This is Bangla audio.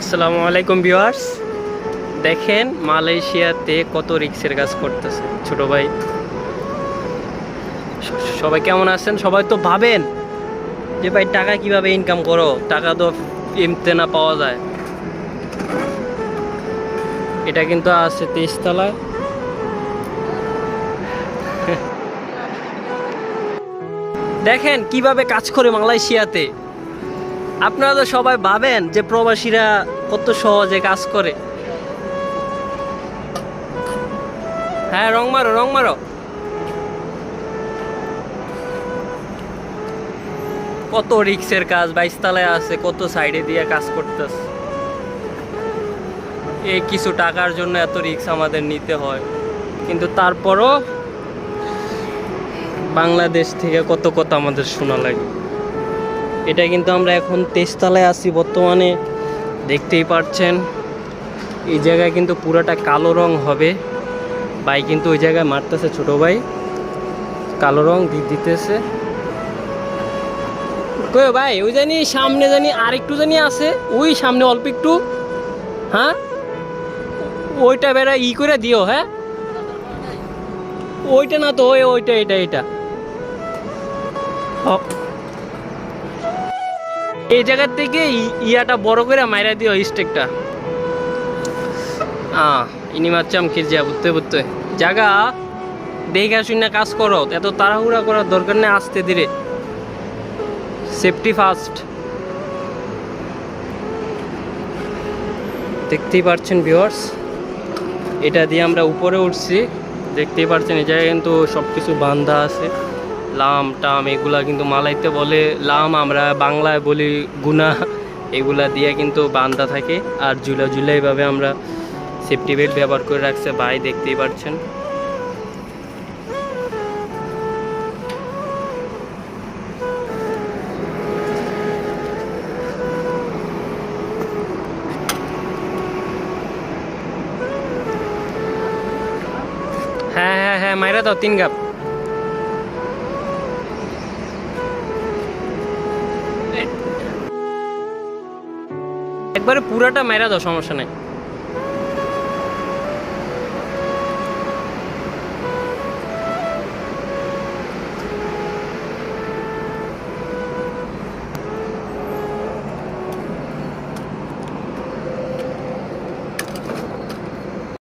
আসসালামু আলাইকুম ভিউয়ার্স। দেখেন মালয়েশিয়াতে কত রিক্সের কাজ করতেছে, ছোট ভাই। সবাই কেমন আছেন? সবাই তো ভাবেন যে ভাই টাকা কীভাবে ইনকাম করো? টাকা তো এমতে না পাওয়া যায়। এটা কিন্তু আছে তেইশতলায় দেখেন কীভাবে কাজ করে মালয়েশিয়াতে। আপনারা তো সবাই ভাবেন যে প্রবাসীরা কত সহজে কাজ করে। হ্যাঁ রং মারো রং মারো। কত রিক্সের কাজ, বাইশতলায় আছে, কত সাইডে দিয়ে কাজ করতেছে এই কিছু টাকার জন্য এত রিক্স আমাদের নিতে হয়। কিন্তু তারপরও বাংলাদেশ থেকে কত কথা আমাদের শোনা লাগে। এটা কিন্তু আমরা এখন তেজতলায় আছি বর্তমানে। দেখতেই পাচ্ছেন এই জায়গায় কিন্তু পুরাটা কালো রং হবে। ভাই কিন্তু ওই জায়গায় মারতেছে ছোট ভাই। কালো রং দিতেছে। কই ভাই, ওই জানি সামনে জানি আরেকটু জানি আছে। ওই সামনে অল্প একটু। হ্যাঁ? ওইটা বেড়া ই করে দিও হ্যাঁ? ওইটা না তো, ওই ওইটা, এটা এটা। এই জায়গার থেকে ইয়াটা বড় করে মাইরা দিও স্টেকটা। ইনি মাচ্চাম খিরজা বুঝতে বুঝতে। জায়গা দেখে শুনে কাজ করো, এত তাড়াহুড়া করার দরকার নেই, আসতে ধীরে। সেফটি ফার্স্ট দেখতেই পাচ্ছেন ভিউয়ার্স এটা দিয়ে আমরা উপরে উঠছি। দেখতেই পাচ্ছেন এই জায়গায় কিন্তু সব কিছু বান্ধা আছে। লাম, টাম এগুলা কিন্তু মালাইতে বলে। লাম আমরা বাংলায় বলি গুনা। এগুলা দিয়ে কিন্তু বান্ধা থাকে। আর জুলা জুলা এইভাবে আমরা সেফটি বেল্ট ব্যবহার করে রাখছে। ভাই, দেখতেই পাচ্ছেন হ্যাঁ হ্যাঁ হ্যাঁ মাইরা দাও, তিন গাপ। একবারে পুরাটা মাইরা দাও সমস্যা নাই।